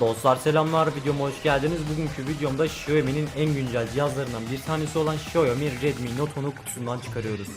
Dostlar selamlar videoma hoş geldiniz. Bugünkü videomda Xiaomi'nin en güncel cihazlarından bir tanesi olan Xiaomi Redmi Note 10'u kutusundan çıkarıyoruz.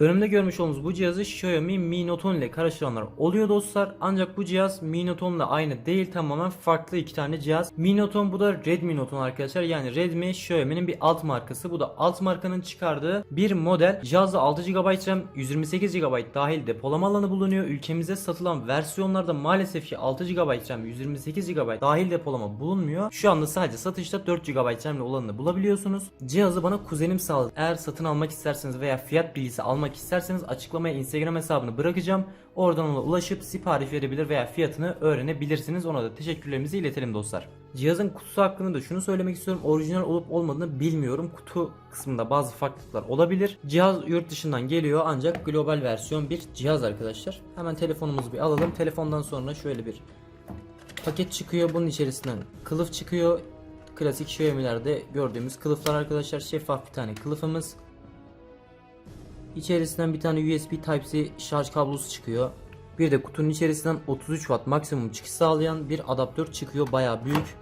Önümde görmüş olduğunuz bu cihazı Xiaomi Mi Note 10 ile karıştıranlar oluyor dostlar. Ancak bu cihaz Mi Note 10 ile aynı değil tamamen farklı iki tane cihaz. Mi Note 10 bu da Redmi Note 10 arkadaşlar. Yani Redmi Xiaomi'nin bir alt markası. Bu da alt markanın çıkardığı bir model. Cihazda 6 GB RAM, 128 GB dahil depolama alanı bulunuyor. Ülkemizde satılan versiyonlarda maalesef ki 6 GB RAM, 128 GB dahil depolama bulunmuyor. Şu anda sadece satışta 4 GB RAM ile olanını bulabiliyorsunuz. Cihazı bana kuzenim sağladı. Eğer satın almak isterseniz veya fiyat bilgisi almak isterseniz açıklamaya Instagram hesabını bırakacağım. Oradan ona ulaşıp sipariş verebilir veya fiyatını öğrenebilirsiniz. Ona da teşekkürlerimizi iletelim dostlar. Cihazın kutusu hakkında da şunu söylemek istiyorum. Orijinal olup olmadığını bilmiyorum. Kutu kısmında bazı farklılıklar olabilir. Cihaz yurt dışından geliyor ancak global versiyon bir cihaz arkadaşlar. Hemen telefonumuzu bir alalım. Telefondan sonra şöyle bir paket çıkıyor. Bunun içerisinden kılıf çıkıyor. Klasik Xiaomi'lerde gördüğümüz kılıflar arkadaşlar. Şeffaf bir tane kılıfımız. İçerisinden bir tane USB Type-C şarj kablosu çıkıyor. Bir de kutunun içerisinden 33 Watt maksimum çıkış sağlayan bir adaptör çıkıyor. Baya büyük.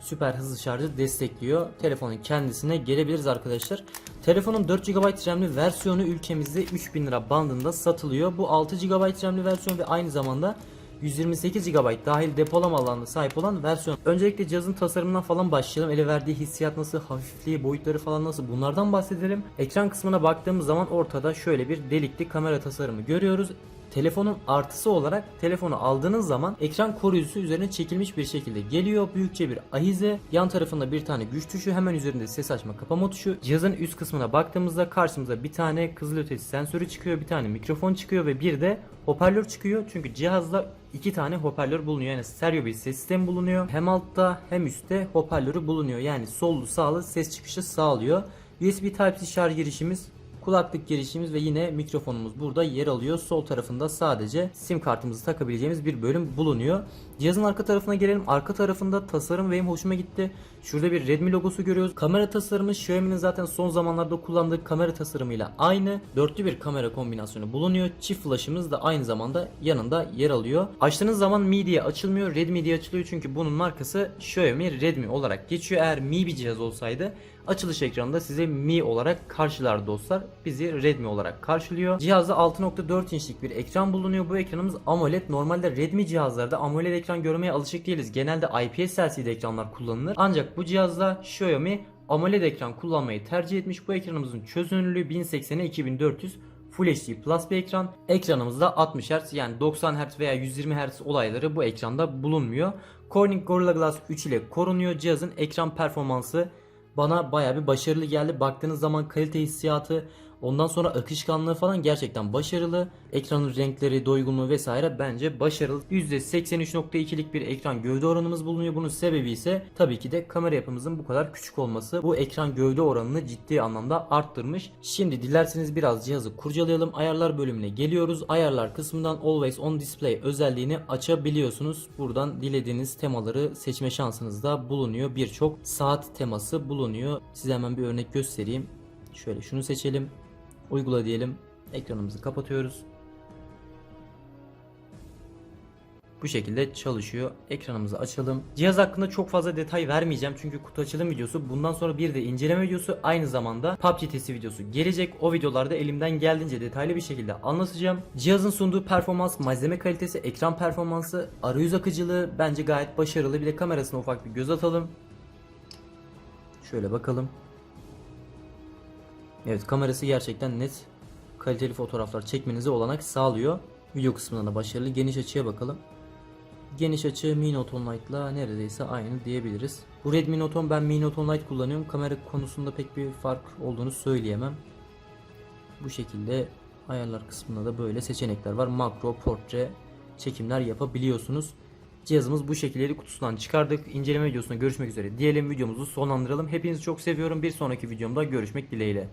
Süper hızlı şarjı destekliyor. Telefonun kendisine gelebiliriz arkadaşlar. Telefonun 4 GB RAM'li versiyonu ülkemizde 3000 lira bandında satılıyor. Bu 6 GB RAM'li versiyon ve aynı zamanda 128 GB dahil depolama alanına sahip olan versiyon. Öncelikle cihazın tasarımından falan başlayalım. Ele verdiği hissiyat nasıl, hafifliği, boyutları falan nasıl bunlardan bahsedelim. Ekran kısmına baktığımız zaman ortada şöyle bir delikli kamera tasarımı görüyoruz. Telefonun artısı olarak telefonu aldığınız zaman ekran koruyucusu üzerine çekilmiş bir şekilde geliyor. Büyükçe bir ahize. Yan tarafında bir tane güç tuşu. Hemen üzerinde ses açma kapama tuşu. Cihazın üst kısmına baktığımızda karşımıza bir tane kızılötesi sensörü çıkıyor. Bir tane mikrofon çıkıyor ve bir de hoparlör çıkıyor. Çünkü cihazda iki tane hoparlör bulunuyor. Yani stereo bir ses sistemi bulunuyor. Hem altta hem üstte hoparlörü bulunuyor. Yani sollu sağlı ses çıkışı sağlıyor. USB Type-C şarj girişimiz Kulaklık girişimiz ve yine mikrofonumuz burada yer alıyor. Sol tarafında sadece sim kartımızı takabileceğimiz bir bölüm bulunuyor. Cihazın arka tarafına gelelim. Arka tarafında tasarım benim hoşuma gitti. Şurada bir Redmi logosu görüyoruz. Kamera tasarımı Xiaomi'nin zaten son zamanlarda kullandığı kamera tasarımıyla aynı. Dörtlü bir kamera kombinasyonu bulunuyor. Çift flaşımız da aynı zamanda yanında yer alıyor. Açtığınız zaman Mi diye açılmıyor. Redmi diye açılıyor çünkü bunun markası Xiaomi Redmi olarak geçiyor. Eğer Mi bir cihaz olsaydı açılış ekranında size Mi olarak karşılar dostlar. Bizi Redmi olarak karşılıyor. Cihazda 6.4 inçlik bir ekran bulunuyor. Bu ekranımız AMOLED. Normalde Redmi cihazlarda AMOLED ekran görmeye alışık değiliz. Genelde IPS LCD ekranlar kullanılır. Ancak bu cihazda Xiaomi AMOLED ekran kullanmayı tercih etmiş. Bu ekranımızın çözünürlüğü 1080'e 2400 Full HD Plus bir ekran. Ekranımızda 60 Hz yani 90 Hz veya 120 Hz olayları bu ekranda bulunmuyor. Corning Gorilla Glass 3 ile korunuyor. Cihazın ekran performansı bana baya bir başarılı geldi. Baktığınız zaman kalite hissiyatı ondan sonra akışkanlığı falan gerçekten başarılı. Ekranın renkleri, doygunluğu vesaire bence başarılı. %83.2'lik bir ekran gövde oranımız bulunuyor. Bunun sebebi ise tabii ki de kamera yapımızın bu kadar küçük olması. Bu ekran gövde oranını ciddi anlamda arttırmış. Şimdi dilerseniz biraz cihazı kurcalayalım. Ayarlar bölümüne geliyoruz. Ayarlar kısmından Always On Display özelliğini açabiliyorsunuz. Buradan dilediğiniz temaları seçme şansınız da bulunuyor. Birçok saat teması bulunuyor. Size hemen bir örnek göstereyim. Şöyle şunu seçelim. Uygula diyelim. Ekranımızı kapatıyoruz. Bu şekilde çalışıyor. Ekranımızı açalım. Cihaz hakkında çok fazla detay vermeyeceğim çünkü kutu açılım videosu. Bundan sonra bir de inceleme videosu aynı zamanda PUBG testi videosu gelecek. O videolarda elimden geldiğince detaylı bir şekilde anlatacağım. Cihazın sunduğu performans, malzeme kalitesi, ekran performansı, arayüz akıcılığı bence gayet başarılı. Bir de kamerasına ufak bir göz atalım. Şöyle bakalım. Evet kamerası gerçekten net kaliteli fotoğraflar çekmenize olanak sağlıyor. Video kısmına da başarılı. Geniş açıya bakalım. Geniş açı Mi Note 10 Lite'la neredeyse aynı diyebiliriz. Bu Redmi Note 10 ben Mi Note 10 Lite kullanıyorum. Kamera konusunda pek bir fark olduğunu söyleyemem. Bu şekilde ayarlar kısmında da böyle seçenekler var. Makro, portre çekimler yapabiliyorsunuz. Cihazımız bu şekilleri kutusundan çıkardık. İnceleme videosunda görüşmek üzere diyelim. Videomuzu sonlandıralım. Hepinizi çok seviyorum. Bir sonraki videomda görüşmek dileğiyle.